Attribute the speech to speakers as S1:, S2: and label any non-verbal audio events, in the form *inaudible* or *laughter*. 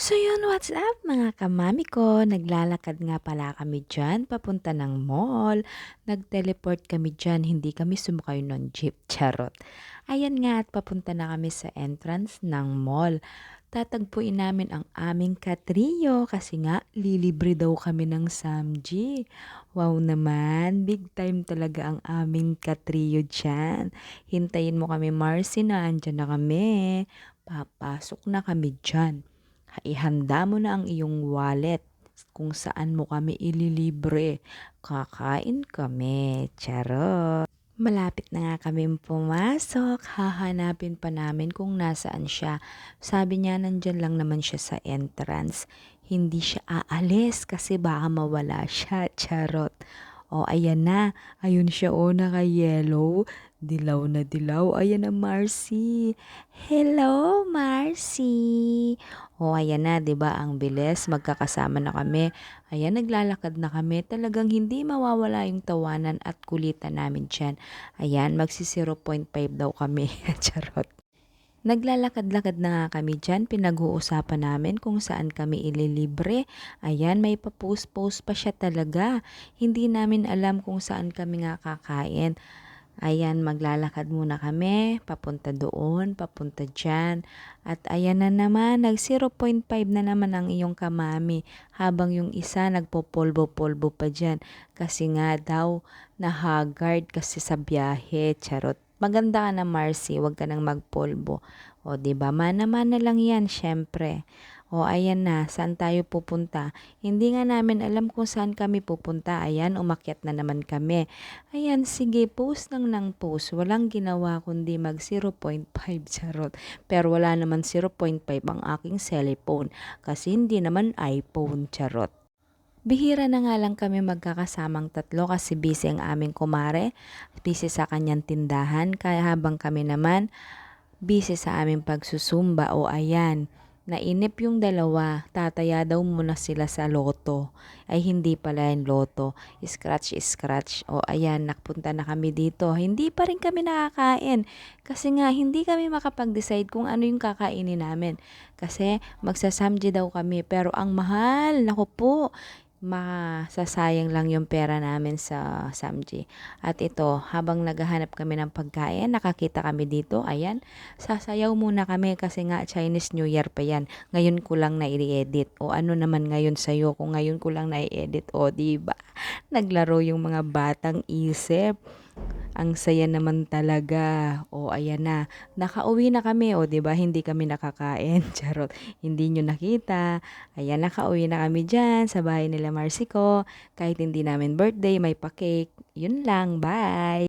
S1: So yun, what's up mga kamami ko? Naglalakad nga pala kami dyan, papunta ng mall. Nag-teleport kami dyan, hindi kami sumakay ng jeep, *laughs* charot. Ayan nga at papunta na kami sa entrance ng mall. Tatagpuin namin ang aming katrio kasi nga lilibre daw kami ng Samji. Wow naman, big time talaga ang aming katrio dyan. Hintayin mo kami Marcy na andyan na kami. Papasok na kami dyan. Ihanda mo na ang iyong wallet kung saan mo kami ililibre. Kakain kami. Charot. Malapit na nga kami pumasok. Hahanapin pa namin kung nasaan siya. Sabi niya nandyan lang naman siya sa entrance. Hindi siya aalis kasi baka mawala siya. *laughs* Charot. O, ayan na. Ayun siya o, naka-yellow. Dilaw na dilaw. Ayan na, Marcy. Hello, Marcy. O, ayan na, 'di ba Ang bilis. Magkakasama na kami. Ayan, naglalakad na kami. Talagang hindi mawawala yung tawanan at kulitan namin dyan. Ayan, magsi 0.5 daw kami. *laughs* Charot. Naglalakad-lakad na nga kami dyan, pinag-uusapan namin kung saan kami ililibre. Ayan, may pa-post-post pa siya talaga. Hindi namin alam kung saan kami nga kakain. Ayan, maglalakad muna kami, papunta doon, papunta dyan. At ayan na naman, nag 0.5 na naman ang iyong kamami. Habang yung isa nagpopolbo-polbo pa dyan. Kasi nga daw, na-haggard kasi sa biyahe, charot. Maganda ka na Marcy, wag ka nang magpolbo. O, di ba? Mana-mana lang yan, syempre. O, ayan na, saan tayo pupunta? Hindi nga namin alam kung saan kami pupunta. Ayan, umakyat na naman kami. Ayan, sige, post nang nang post. Walang ginawa kundi mag 0.5 *laughs* charot. Pero wala naman 0.5 ang aking cellphone. Kasi hindi naman iPhone charot. Bihira na nga lang kami magkakasamang tatlo kasi busy ang aming kumare, busy sa kanyang tindahan, kaya habang kami naman busy sa aming pagsusumba o ayan, nainip yung dalawa, tataya daw muna sila sa loto. Ay hindi pala yung loto, scratch scratch. O ayan, nakpunta na kami dito. Hindi pa rin kami nakakain kasi nga hindi kami makapag-decide kung ano yung kakainin namin. Kasi magsasamji daw kami pero ang mahal, nako po, masasayang lang yung pera namin sa Samji. At ito, habang naghahanap kami ng pagkain, nakakita kami dito, ayan, sasayaw muna kami kasi nga Chinese New Year pa yan. Ngayon ko lang na i-edit. O ano naman ngayon sa'yo kung ngayon ko lang na i-edit. O di ba *laughs* Naglaro yung mga batang isip. Ang saya naman talaga. O ayan na. Nakauwi na kami. O 'di ba hindi kami nakakain. *laughs* Charot. Hindi nyo nakita. Ayan nakauwi na kami diyan sa bahay nila Marcy. Kahit hindi namin birthday, may pa-cake. Yun lang. Bye.